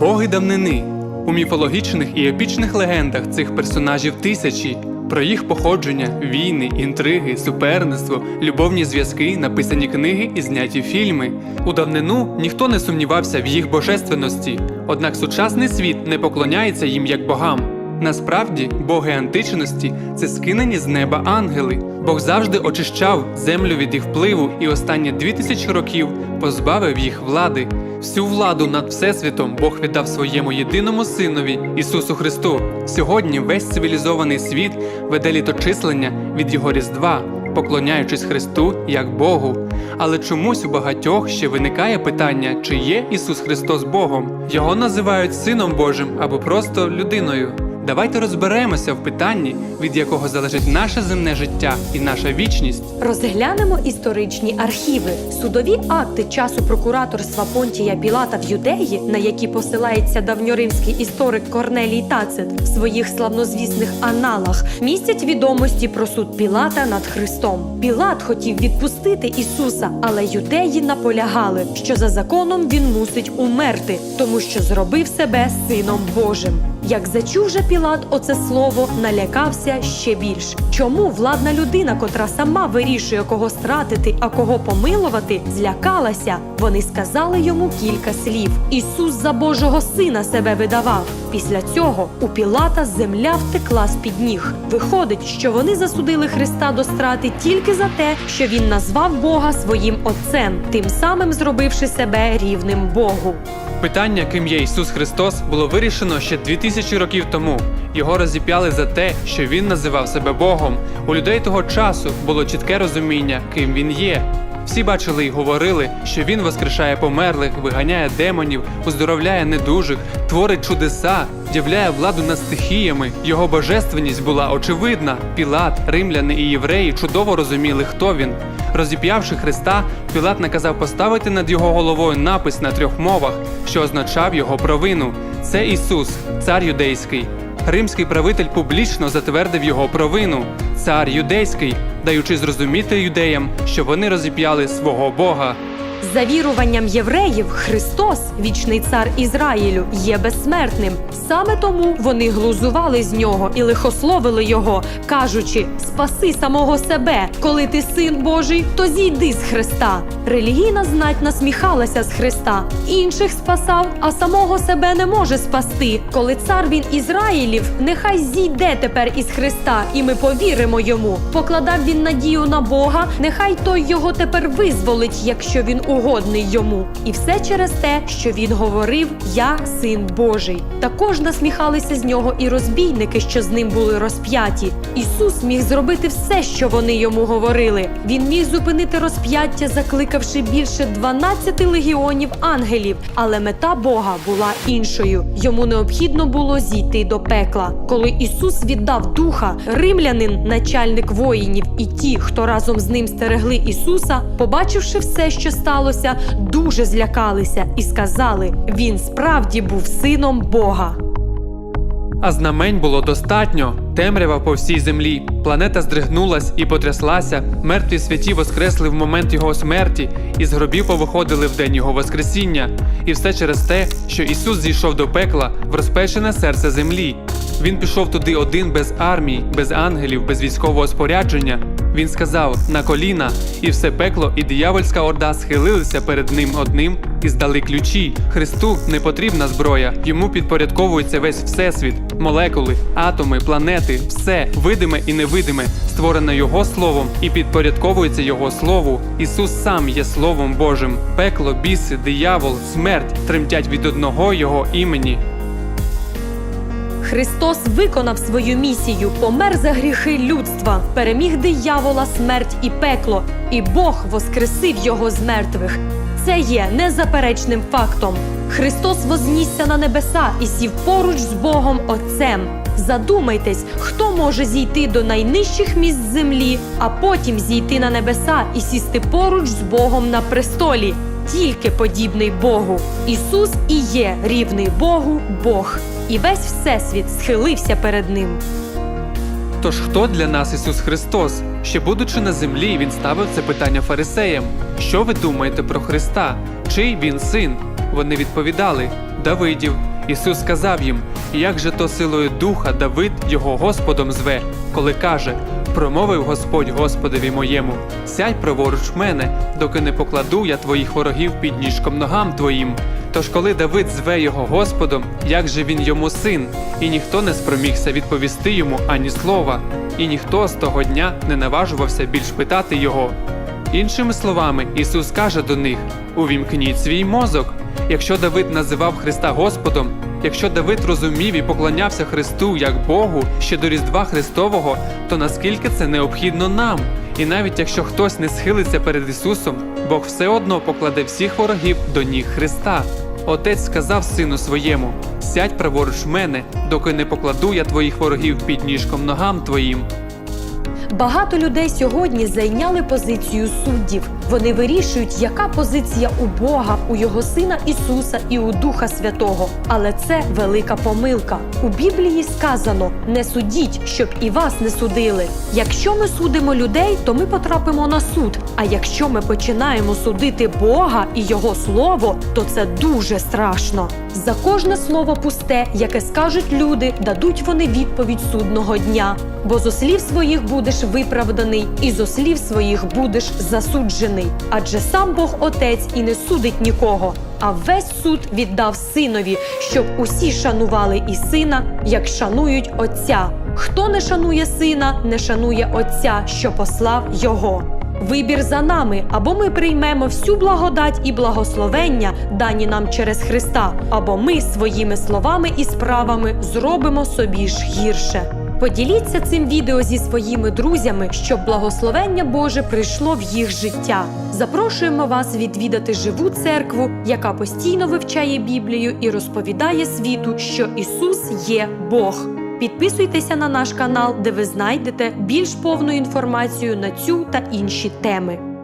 Боги давнини. У міфологічних і епічних легендах цих персонажів тисячі. Про їх походження, війни, інтриги, суперництво, любовні зв'язки, написані книги і зняті фільми. У давнину ніхто не сумнівався в їх божественності, однак сучасний світ не поклоняється їм як богам. Насправді, боги античності це скинені з неба ангели. Бог завжди очищав землю від їх впливу і останні дві тисячі років позбавив їх влади. Всю владу над Всесвітом Бог віддав своєму єдиному синові Ісусу Христу. Сьогодні весь цивілізований світ веде літочислення від його Різдва, поклоняючись Христу як Богу. Але чомусь у багатьох ще виникає питання, чи є Ісус Христос Богом. Його називають Сином Божим або просто людиною. Давайте розберемося в питанні, від якого залежить наше земне життя і наша вічність. Розглянемо історичні архіви, судові акти часу прокураторства Понтія Пілата в Юдеї, на які посилається давньоримський історик Корнелій Тацит в своїх славнозвісних аналах, містять відомості про суд Пілата над Христом. Пілат хотів відпустити Ісуса, але юдеї наполягали, що за законом він мусить умерти, тому що зробив себе сином Божим. Як зачув же Пілат оце слово, налякався ще більш. Чому владна людина, котра сама вирішує, кого стратити, а кого помилувати, злякалася? Вони сказали йому кілька слів. Ісус за Божого сина себе видавав. Після цього у Пілата земля втекла з під ніг. Виходить, що вони засудили Христа до страти тільки за те, що він назвав Бога своїм отцем, тим самим зробивши себе рівним Богу. Питання, ким є Ісус Христос, було вирішено ще 2000 років тому. Його розіп'яли за те, що він називав себе Богом. У людей того часу було чітке розуміння, ким він є. Всі бачили і говорили, що він воскрешає померлих, виганяє демонів, уздоровляє недужих, творить чудеса, являє владу над стихіями. Його божественність була очевидна. Пілат, римляни і євреї чудово розуміли, хто він. Розіп'явши Христа, Пілат наказав поставити над його головою напис на трьох мовах, що означав його провину. Це Ісус, цар юдейський. Римський правитель публічно затвердив його провину. Цар юдейський, даючи зрозуміти юдеям, що вони розіп'яли свого Бога. За віруванням євреїв, Христос, вічний цар Ізраїлю, є безсмертним. Саме тому вони глузували з нього і лихословили його, кажучи: Спаси самого себе, коли ти син Божий, то зійди з Христа. Релігійна знать насміхалася з Христа, інших спасав, а самого себе не може спасти. Коли цар він Ізраїлів, нехай зійде тепер із Христа, і ми повіримо йому. Покладав він надію на Бога, нехай той його тепер визволить, якщо він угодний йому. І все через те, що він говорив: Я син Божий. Також насміхалися з нього і розбійники, що з ним були розп'яті. Ісус міг зробити все, що вони йому говорили. Він міг зупинити розп'яття, закликавши більше 12 легіонів ангелів. Але мета Бога була іншою. Йому необхідно було зійти до пекла. Коли Ісус віддав духа, римлянин, начальник воїнів, і ті, хто разом з ним стерегли Ісуса, побачивши все, що сталося, дуже злякалися і сказали: Він справді був сином Бога. А знамень було достатньо. Темрява по всій землі. Планета здригнулась і потряслася. Мертві святі воскресли в момент його смерті, і з гробів повиходили в день його воскресіння. І все через те, що Ісус зійшов до пекла в розпечене серце землі. Він пішов туди один без армії, без ангелів, без військового спорядження. Він сказав на коліна, і все пекло і диявольська орда схилилися перед ним одним і здали ключі. Христу не потрібна зброя. Йому підпорядковується весь всесвіт, молекули, атоми, планети, все видиме і невидиме, створене його словом і підпорядковується його слову. Ісус сам є Словом Божим. Пекло, біси, диявол, смерть тремтять від одного його імені. Христос виконав свою місію, помер за гріхи людства, переміг диявола, смерть і пекло, і Бог воскресив його з мертвих. Це є незаперечним фактом. Христос вознісся на небеса і сів поруч з Богом Отцем. Задумайтесь, хто може зійти до найнижчих місць землі, а потім зійти на небеса і сісти поруч з Богом на престолі. Тільки подібний Богу. Ісус і є рівний Богу Бог, і весь всесвіт схилився перед ним. Тож хто для нас Ісус Христос? Ще будучи на землі, він ставив це питання фарисеям. Що ви думаєте про Христа? Чий він син? Вони відповідали Давидів. Ісус сказав їм, як же то силою духа Давид його Господом зве, коли каже: Промовив Господь Господові моєму: Сядь праворуч мене, доки не покладу я твоїх ворогів під ніжком ногам твоїм. Тож, коли Давид зве його Господом, як же він йому син, і ніхто не спромігся відповісти йому ані слова, і ніхто з того дня не наважувався більш питати його. Іншими словами, Ісус каже до них: увімкніть свій мозок. Якщо Давид називав Христа Господом, якщо Давид розумів і поклонявся Христу як Богу ще до Різдва Христового, то наскільки це необхідно нам? І навіть якщо хтось не схилиться перед Ісусом, Бог все одно покладе всіх ворогів до ніг Христа. Отець сказав сину своєму: сядь праворуч мене, доки не покладу я твоїх ворогів під ніжком ногам твоїм. Багато людей сьогодні зайняли позицію суддів. Вони вирішують, яка позиція у Бога, у його сина Ісуса і у Духа Святого. Але це велика помилка. У Біблії сказано: не судіть, щоб і вас не судили. Якщо ми судимо людей, то ми потрапимо на суд. А якщо ми починаємо судити Бога і Його слово, то це дуже страшно. За кожне слово пусте, яке скажуть люди, дадуть вони відповідь судного дня. Бо зо слів своїх будеш виправданий, і зо слів своїх будеш засуджений. Адже сам Бог Отець і не судить нікого, а весь суд віддав синові, щоб усі шанували і сина, як шанують Отця. Хто не шанує сина, не шанує Отця, що послав його. Вибір за нами, або ми приймемо всю благодать і благословення, дані нам через Христа, або ми своїми словами і справами зробимо собі ж гірше. Поділіться цим відео зі своїми друзями, щоб благословення Боже прийшло в їх життя. Запрошуємо вас відвідати живу церкву, яка постійно вивчає Біблію і розповідає світу, що Ісус є Бог. Підписуйтеся на наш канал, де ви знайдете більш повну інформацію на цю та інші теми.